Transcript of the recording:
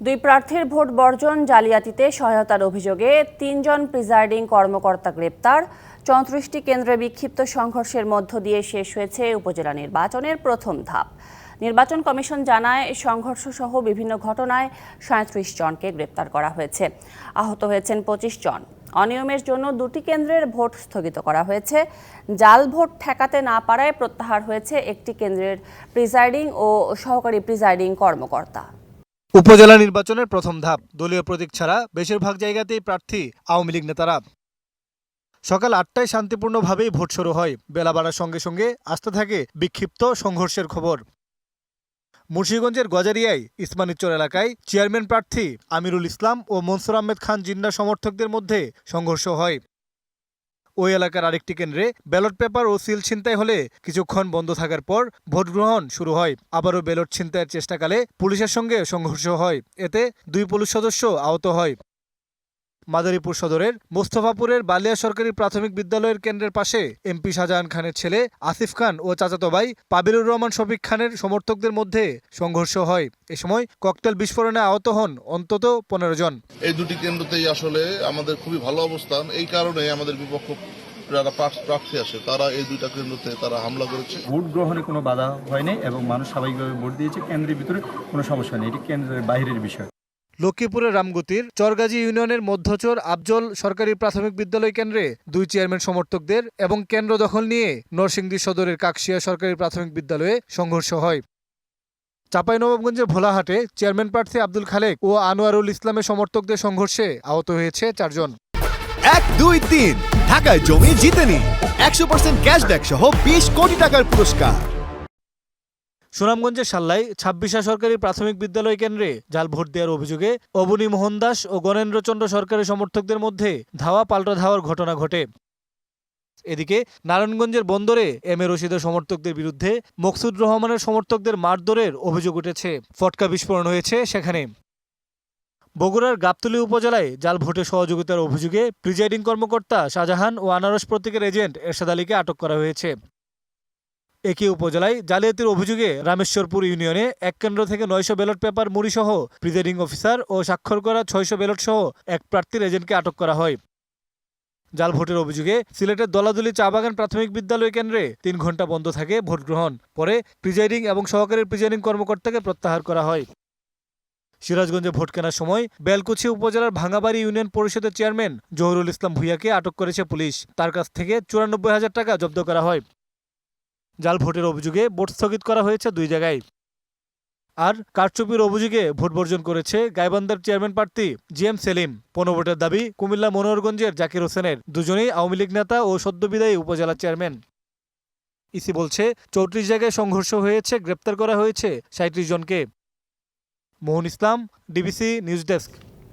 দুই প্রার্থীর ভোট বর্জন জালিয়াতিতে সহায়তার অভিযোগে তিনজন প্রিজাইডিং কর্মকর্তা গ্রেপ্তার। চৌত্রিশটি কেন্দ্রে বিক্ষিপ্ত সংঘর্ষের মধ্য দিয়ে শেষ হয়েছে উপজেলা নির্বাচনের প্রথম ধাপ। নির্বাচন কমিশন জানায় সংঘর্ষ সহ বিভিন্ন ঘটনায় সাঁত্রিশ জনকে গ্রেপ্তার করা হয়েছে। আহত হয়েছেন পঁচিশ জন। অনিয়মের জন্য দুটি কেন্দ্রের ভোট স্থগিত করা হয়েছে। জাল ভোট ঠেকাতে না পারায় প্রত্যাহার হয়েছে একটি কেন্দ্রের প্রিজাইডিং ও সহকারী প্রিজাইডিং কর্মকর্তা। উপজেলা নির্বাচনের প্রথম ধাপ। দলীয় প্রতীক ছাড়া বেশিরভাগ জায়গাতেই প্রার্থী আওয়ামী লীগ নেতারা। সকাল আটটায় শান্তিপূর্ণভাবেই ভোট শুরু হয়। বেলা বাড়ার সঙ্গে সঙ্গে আসতে থাকে বিক্ষিপ্ত সংঘর্ষের খবর। মুন্সিগঞ্জের গজারিয়ায় ইসমানিচর এলাকায় চেয়ারম্যান প্রার্থী আমিরুল ইসলাম ও মনসুর আহমেদ খান জিন্না সমর্থকদের মধ্যে সংঘর্ষ হয়। ওই এলাকার আরেকটি কেন্দ্রে ব্যালট পেপার ও সিল ছিনতাই হলে কিছুক্ষণ বন্ধ থাকার পর ভোট গ্রহণ শুরু হয়। আবারও ব্যালট ছিনতাইয়ের চেষ্টাকালে পুলিশের সঙ্গে সংঘর্ষ হয়। এতে দুই পুলিশ সদস্য আহত হয়। মাদারীপুর সদরের মোস্তফাপুরের বালিয়া সরকারি প্রাথমিক বিদ্যালয়ের কেন্দ্রের পাশে এমপি শাহজাহান খানের ছেলে আসিফ খান ও চাচাতো ভাই পাবিলুর রহমান শফিক খানের সমর্থকদের মধ্যে সংঘর্ষ হয়। এ সময় ককটেল বিস্ফোরণে আহত হন অন্তত পনেরো জন। এই দুটি কেন্দ্রতেই আসলে আমাদের খুবই ভালো অবস্থান। এই কারণে আমাদের বিপক্ষ যারা প্রার্থী আসে তারা এই দুইটা কেন্দ্রতে তারা হামলা করেছে। ভোট গ্রহণে কোনো বাধা হয়নি এবং মানুষ স্বাভাবিকভাবে ভোট দিয়েছে। কেন্দ্রের ভিতরে কোনো সমস্যা নেই। এটি কেন্দ্রের বাইরের বিষয়। লক্ষ্মীপুরের রামগতির চরগাজী ইউনিয়নের মধ্যচর আফজল সরকারি প্রাথমিক বিদ্যালয় কেন্দ্রে দুই চেয়ারম্যান সমর্থকদের এবং কেন্দ্র দখল নিয়ে নরসিংদী সদরের কাকশিয়া সরকারি প্রাথমিক বিদ্যালয়ে সংঘর্ষ হয়। চাঁপাইনবাবগঞ্জের ভোলাহাটে চেয়ারম্যান প্রার্থী আব্দুল খালেক ও আনোয়ারুল ইসলামের সমর্থকদের সংঘর্ষে আহত হয়েছে চারজন। এক, দুই, তিন। ঢাকায় জমি জিতে নিন একশো পার্সেন্ট ক্যাশব্যাক সহ বিশ কোটি টাকার পুরস্কার। সুনামগঞ্জের সাল্লাই ছাব্বিশা সরকারি প্রাথমিক বিদ্যালয় কেন্দ্রে জাল ভোট দেওয়ার অভিযোগে অবনী মোহন দাস ও গণেন্দ্রচন্দ্র সরকারের সমর্থকদের মধ্যে ধাওয়া পাল্টা ধাওয়ার ঘটনা ঘটে। এদিকে নারায়ণগঞ্জের বন্দরে এম এ রশিদের সমর্থকদের বিরুদ্ধে মকসুদ রহমানের সমর্থকদের মারধরের অভিযোগ উঠেছে। ফটকা বিস্ফোরণ হয়েছে সেখানে। বগুড়ার গাবতলী উপজেলায় জাল ভোটে সহযোগিতার অভিযোগে প্রিজাইডিং কর্মকর্তা শাহজাহান ও আনারস প্রতীকের এজেন্ট এরশাদ আলীকে আটক করা হয়েছে। একই উপজেলায় জালিয়াতির অভিযোগে রামেশ্বরপুর ইউনিয়নে এক কেন্দ্র থেকে নয়শো ব্যালট পেপার, মুড়িসহ প্রিজাইডিং অফিসার ও স্বাক্ষর করা ছয়শো ব্যালট সহ এক প্রার্থীর এজেন্টকে আটক করা হয়। জাল ভোটের অভিযোগে সিলেটের দলাদুলি চা বাগান প্রাথমিক বিদ্যালয় কেন্দ্রে তিন ঘণ্টা বন্ধ থাকে ভোট গ্রহণ। পরে প্রিজাইডিং এবং সহকারী প্রিজাইডিং কর্মকর্তাকে প্রত্যাহার করা হয়। সিরাজগঞ্জে ভোট কেনার সময় বেলকুচি উপজেলার ভাঙাবাড়ি ইউনিয়ন পরিষদের চেয়ারম্যান জহুরুল ইসলাম ভুইয়াকে আটক করেছে পুলিশ। তার কাছ থেকে চুরানব্বই হাজার টাকা জব্দ করা হয়। জাল ভোটের অভিযোগে ভোট স্থগিত করা হয়েছে দুই জায়গায়। আর কারচুপির অভিযোগে ভোট বর্জন করেছে গাইবান্ধার চেয়ারম্যান প্রার্থী জি এম সেলিম ভোটের দাবি, কুমিল্লা মনোহরগঞ্জের জাকির হোসেনের। দুজনেই আওয়ামী লীগ নেতা ও সদ্যবিদায়ী উপজেলা চেয়ারম্যান। ইসি বলছে, চৌত্রিশ জায়গায় সংঘর্ষ হয়েছে, গ্রেপ্তার করা হয়েছে সাঁত্রিশ জনকে। Mohan Islam, DBC news desk.